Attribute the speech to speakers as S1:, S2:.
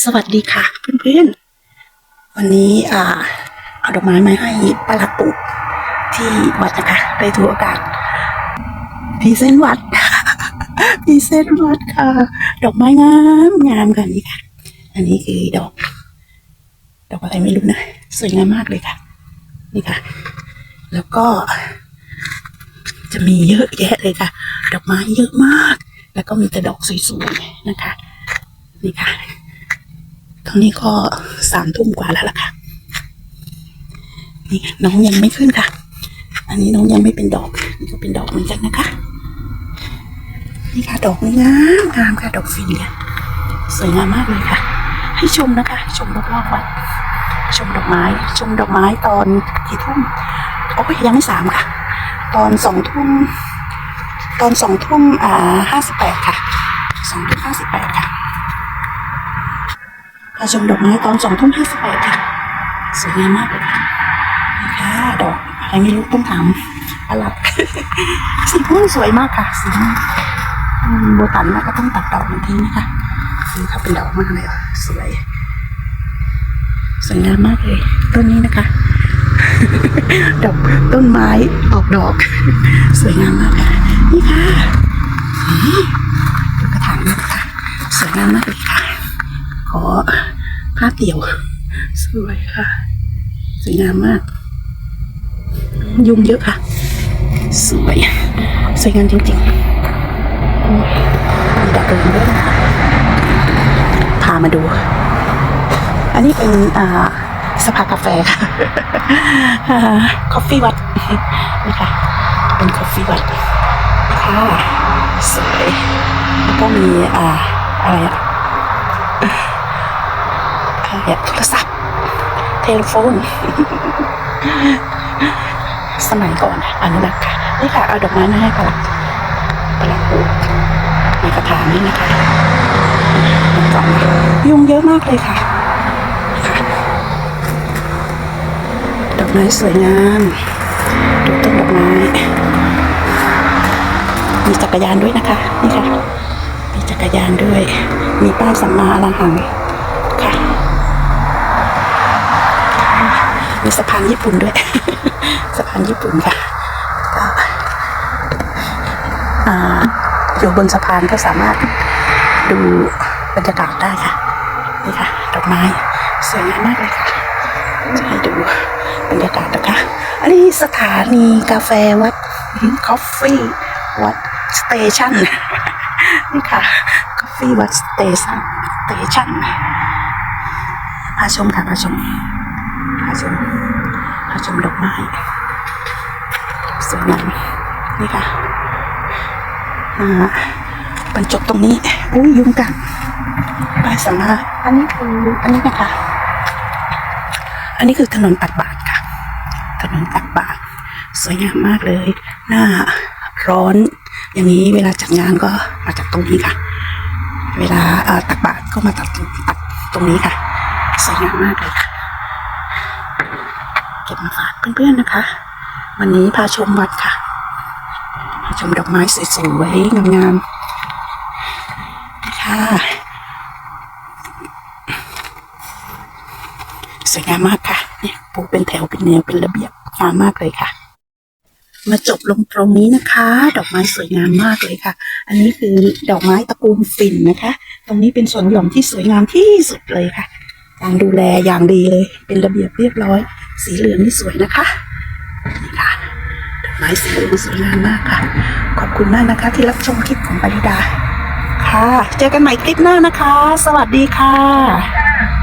S1: สวัสดีค่ะเพื่อนๆ วันนี้อ่าเอาดอกไม้มาให้ปาลักปลูกที่วัดนะคะได้ถือโอกาสพีเซนวัดพีเซนวัดค่ะ ดอกไม้งามงามค่ะนี่ค่ะ อันนี้คือดอก ดอกอะไรไม่รู้นะสวยงามมากเลยค่ะ นี่ค่ะ แล้วก็ จะมีเยอะแยะเลยค่ะ ดอกไม้เยอะมาก แล้วก็มีแต่ดอกสวยๆนะคะ นี่ค่ะ อนนี้ก็สามทุ่มกว่าแล้วล่ะค่ะ นี่ค่ะน้องยังไม่ขึ้นค่ะ อันนี้น้องยังไม่เป็นดอก นี่ก็เป็นดอกเหมือนกันนะคะ นี่ค่ะดอกนี้งามงามค่ะดอกฟินค่ะสวยงามมากเลยค่ะ ให้ชมนะคะ ชมรอบๆวัดชมดอกไม้ ชมดอกไม้ตอนกี่ทุ่มโอ้ยยังไม่สามค่ะ ตอนสองทุ่มตอนสองทุ่มอ่าห้าสิบแปดค่ะสองทุ่มห้าสิบแปดค่ะ ค่ะชมดอกไม้ตอนสองทุ่มห้าสิบแปดค่ะ สวยงามมากเลยค่ะนี่ค่ะดอกอะไรไม่รู้ต้องถามอาลักสีม่วงสวยมากค่ะสีม่วงโบตันนะก็ต้องตัดดอกมันทิ้งนะคะนี่ค่ะเป็นดอกมากเลยสวยสวยงามมากเลยต้นนี้นะคะ ดอกต้นไม้ออกดอก สวยงามมากค่ะนี่ค่ะดูกระถางนี่ค่ะสวยงามมากเลยค่ะขอาพเดี่ยว สวยค่ะ สวยงามมาก ยุงเยอะค่ะ สวย สวยงามจริงๆอืมมีดอกเดินด้วยนะคะพามาดู อันนี้เป็นอ่าสภากาแฟค่ะคอฟฟี่วัดนี่ค่ะเป็นคอฟฟี่วัดค่ะสวยแล้วก็มีอ่าอะไรอะ อะไรอะโทรศัพท์ เทเลโฟน สมัยก่อนอะอนุรักษ์ค่ะนี่ค่ะเอาดอกไม้มาให้ปลักปลักปลูกในกระถางนี่นะคะมันกล่องยุงเยอะมากเลยค่ะค่ะดอกไม้สวยงามดูต้นดอกไม้มีจักรยานด้วยนะคะ นี่ค่ะ มีจักรยานด้วย มีป้ายสัมมาอรหังค่ะ มี สะพานญี่ปุ่นด้วย สะพานญี่ปุ่นค่ะก็อยู่บนสะพานก็สามารถดูบรรยากาศได้ค่ะ นี่ค่ะ ดอกไม้สวยงามมากเลยค่ะ จะให้ดูบรรยากาศนะคะ อันนี้สถานีกาแฟวัดคอฟฟี่วัดสเตชันนี่ค่ะคอฟฟี่วัดสเตชันสเตชันพาชมค่ะพาชมพาชมาชม ไม้สวยงามนี่ค่ะอ่าบรรจบตรงนี้อุ้ยยุงกัดไปสำมาอันนี้คืออันนี้นะคะ อันนี้คือถนนตักบาทค่ะ ถนนตักบาทสวยงามมากเลย หน้าร้อน อย่างนี้เวลาจัดงานก็มาจากตรงนี้ค่ะ เวลาเอ่อตักบาทก็มาตัดตัดตรงนี้ค่ะ สวยงามมากเลยค่ะเก็บมาฝาก เพื่อนๆนะคะ วันนี้พาชมวัดค่ะพาชมดอกไม้สวยๆงามๆค่ะสวยงามมากค่ะเนี่ยปลูกเป็นแถวเป็นแนวเป็นระเบียบงามมากเลยค่ะ มาจบลงตรงนี้นะคะ ดอกไม้สวยงามมากเลยค่ะ อันนี้คือดอกไม้ตระกูลฝิ่นนะคะ ตรงนี้เป็นสวนหย่อมที่สวยงามที่สุดเลยค่ะการดูแลอย่างดีเลย เป็นระเบียบเรียบร้อย สีเหลืองนี่สวยนะคะนี่ค่ะดอกไม้สีเหลืองสวยงามมากค่ะ ขอบคุณมากนะคะ ที่รับชมคลิปของปริดา ค่ะ เจอกันใหม่คลิปหน้านะคะ สวัสดีค่ะ